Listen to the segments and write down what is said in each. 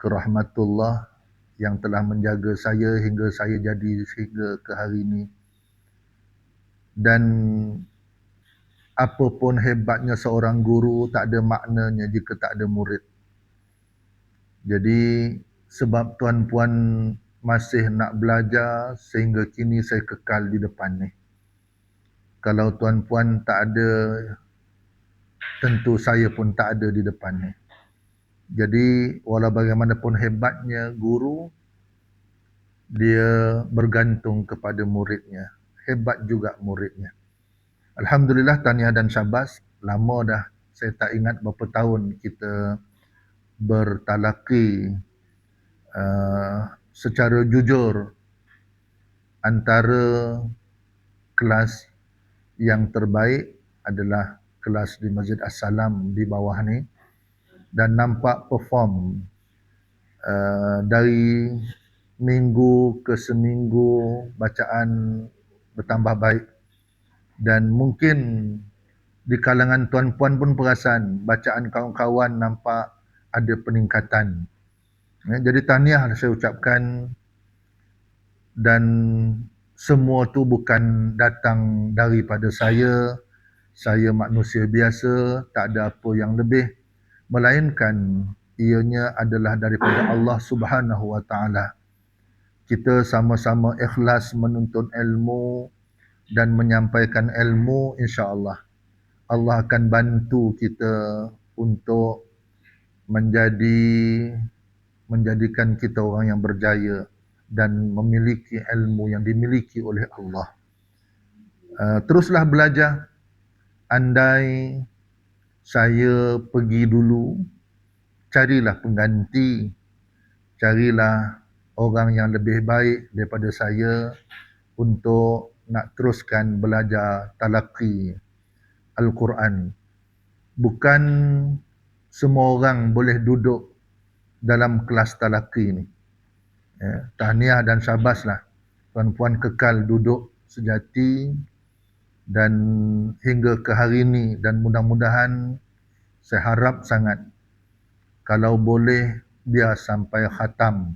kerahmatullah yang telah menjaga saya hingga saya jadi sehingga ke hari ini. Dan apapun hebatnya seorang guru tak ada maknanya jika tak ada murid. Jadi sebab tuan-puan masih nak belajar sehingga kini saya kekal di depan ni. Kalau tuan-puan tak ada tentu saya pun tak ada di depan ni. Jadi walau bagaimanapun hebatnya guru dia bergantung kepada muridnya. Hebat juga muridnya. Alhamdulillah tahniah dan syabas lama dah saya tak ingat berapa tahun kita bertalaki uh, secara jujur antara kelas yang terbaik adalah kelas di Masjid As-Salam di bawah ni dan nampak perform uh, dari minggu ke seminggu bacaan bertambah baik dan mungkin di kalangan tuan-puan pun perasan bacaan kawan-kawan nampak ada peningkatan. Ya, jadi tahniah saya ucapkan dan semua tu bukan datang daripada saya. Saya manusia biasa, tak ada apa yang lebih melainkan ianya adalah daripada Allah Subhanahu wa taala. Kita sama-sama ikhlas menuntut ilmu dan menyampaikan ilmu insya-Allah. Allah akan bantu kita untuk menjadi menjadikan kita orang yang berjaya dan memiliki ilmu yang dimiliki oleh Allah. Uh, teruslah belajar. Andai saya pergi dulu, carilah pengganti, carilah orang yang lebih baik daripada saya untuk nak teruskan belajar talaqi Al-Quran. Bukan semua orang boleh duduk dalam kelas talaqi ni. Ya, tahniah dan syabaslah tuan-puan kekal duduk sejati dan hingga ke hari ini dan mudah-mudahan saya harap sangat kalau boleh biar sampai khatam.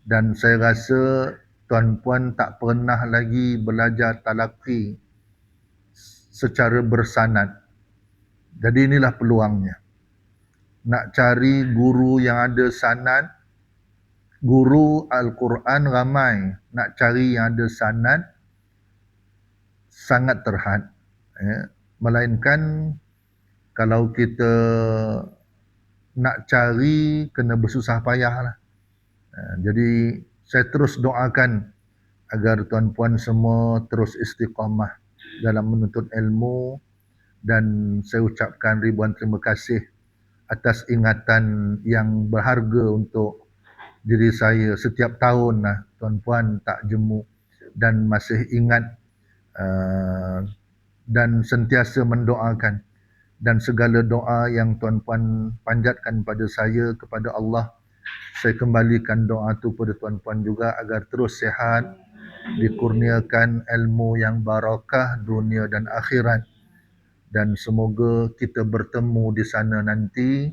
Dan saya rasa tuan-puan tak pernah lagi belajar talaki secara bersanad. Jadi inilah peluangnya. Nak cari guru yang ada sanad guru Al-Quran ramai. Nak cari yang ada sanad sangat terhad. Ya. Melainkan kalau kita nak cari kena bersusah payah lah. Ya, jadi saya terus doakan agar tuan-puan semua terus istiqamah dalam menuntut ilmu dan saya ucapkan ribuan terima kasih atas ingatan yang berharga untuk diri saya setiap tahun lah tuan-puan tak jemu dan masih ingat Uh, dan sentiasa mendoakan. Dan segala doa yang tuan-puan panjatkan pada saya kepada Allah saya kembalikan doa tu pada tuan-puan juga agar terus sehat dikurniakan ilmu yang barakah dunia dan akhirat. Dan semoga kita bertemu di sana nanti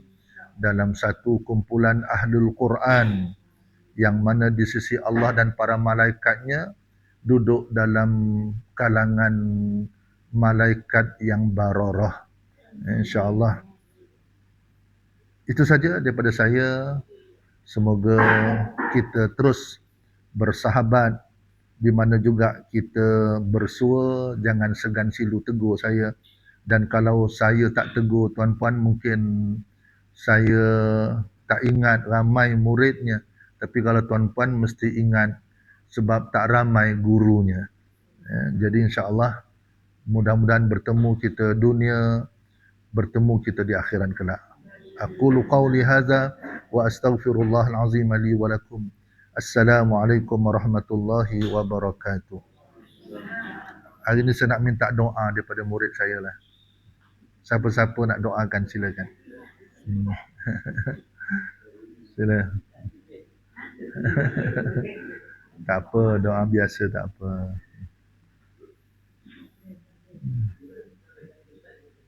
dalam satu kumpulan ahlul Quran yang mana di sisi Allah dan para malaikatnya duduk dalam kalangan malaikat yang bararah. InsyaAllah. Itu saja daripada saya. Semoga kita terus bersahabat di mana juga kita bersua jangan segan silu tegur saya dan kalau saya tak tegur tuan-puan mungkin saya tak ingat ramai muridnya tapi kalau tuan-puan mesti ingat sebab tak ramai gurunya. Ya, jadi insya-Allah mudah-mudahan bertemu kita dunia, bertemu kita di akhirat kelak. Aku lu qauli hadza wa astaghfirullahal azim li wa lakum. Assalamualaikum warahmatullahi wabarakatuh. Hari ini saya nak minta doa daripada murid saya lah. Siapa-siapa nak doakan silakan. Hmm. Sila. Tak apa, doa biasa tak apa.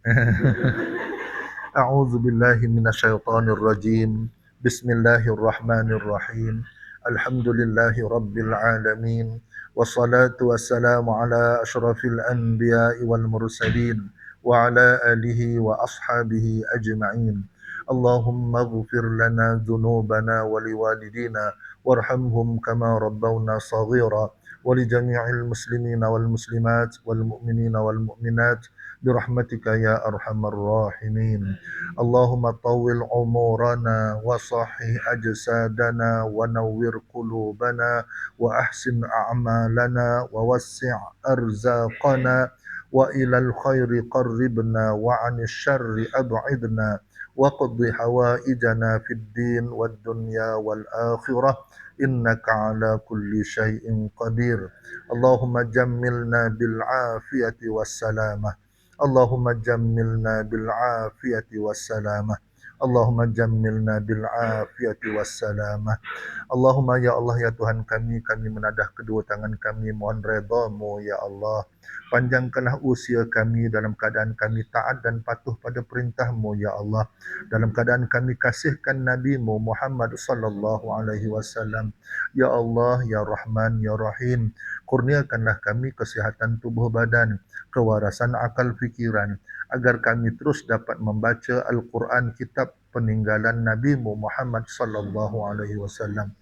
A'udzu billahi minasyaitonir rajim. Bismillahirrahmanirrahim. Alhamdulillahi Rabbil Alamin. Wassalatu wassalamu ala ashrafil anbiya wal mursalin. Wa ala alihi wa ashabihi ajma'in. Allahumma ghufir lana dhunubana wa liwalidina. Warhamhum kama rabbawna saghira. ولجميع المسلمين والمسلمات والمؤمنين والمؤمنات برحمتك يا أرحم الراحمين اللهم طول عمرنا وصحي أجسادنا ونور قلوبنا وأحسن أعمالنا ووسع أرزاقنا وإلى الخير قربنا وعن الشر أبعدنا وقض حوائجنا في الدين والدنيا والآخرة إنك على كل شيء قدير اللهم جملنا بالعافية والسلامة اللهم جملنا بالعافية والسلامة Allahumma jamilna bil afiyati wassalamah. Allahumma ya Allah ya Tuhan kami, kami menadah kedua tangan kami mohon redamu ya Allah. Panjangkanlah usia kami dalam keadaan kami taat dan patuh pada perintahmu ya Allah. Dalam keadaan kami kasihkan nabimu Muhammad sallallahu alaihi wasallam. Ya Allah ya Rahman ya Rahim. Kurniakanlah kami kesihatan tubuh badan, kewarasan akal fikiran, agar kami terus dapat membaca Al-Quran kitab peninggalan NabiMu Muhammad sallallahu alaihi wasallam.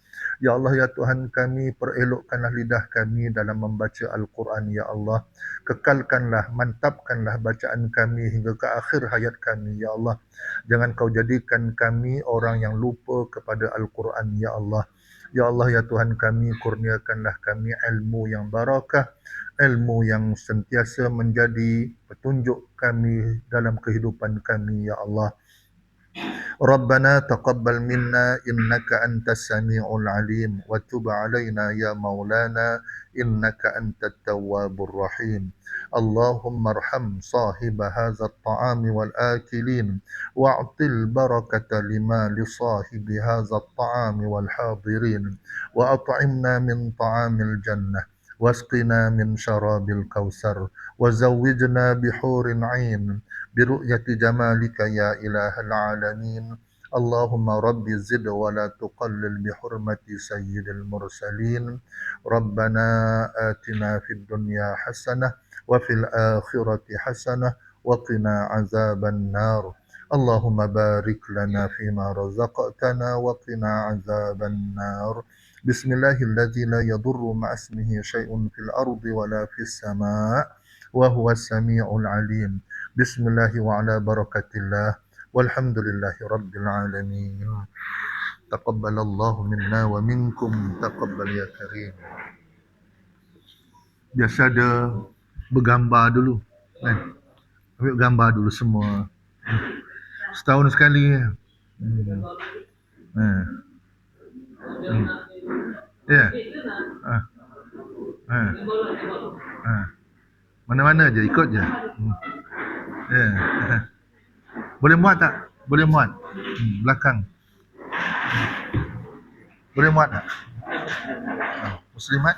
Ya Allah, ya Tuhan kami, perelokkanlah lidah kami dalam membaca Al-Quran, Ya Allah. Kekalkanlah, mantapkanlah bacaan kami hingga ke akhir hayat kami, Ya Allah. Jangan kau jadikan kami orang yang lupa kepada Al-Quran, Ya Allah. Ya Allah, ya Tuhan kami, kurniakanlah kami ilmu yang barakah, ilmu yang sentiasa menjadi petunjuk kami dalam kehidupan kami, Ya Allah. ربنا تقبل منا إنك أنت السميع العليم وتب علينا يا مولانا إنك أنت التواب الرحيم اللهم ارحم صاحب هذا الطعام والآكلين واعط البركة لما لصاحب هذا الطعام والحاضرين وأطعمنا من طعام الجنة واسقنا من شراب الكوثر وزوجنا بحور عين برؤية جمالك يا إله العالمين. اللهم رب زد ولا تقلل بحرمة سيد المرسلين. ربنا آتنا في الدنيا حسنة وفي الآخرة حسنة وقنا عذاب النار. اللهم بارك لنا فيما رزقتنا وقنا عذاب النار. بسم الله الذي لا يضر مع اسمه شيء في الأرض ولا في السماء وهو السميع العليم. Bismillah wa ala barakatillah. Walhamdulillahi rabbil alamin. Taqabbalallahu minna wa minkum taqabbal ya karim. biasa ada bergambar dulu kan eh. ambil gambar dulu semua setahun sekali ya hmm. hmm. yeah. mana-mana je ikut je hmm. Yeah. Boleh muat tak? Boleh muat. Hmm, belakang. Boleh muat tak? Oh, muslimat?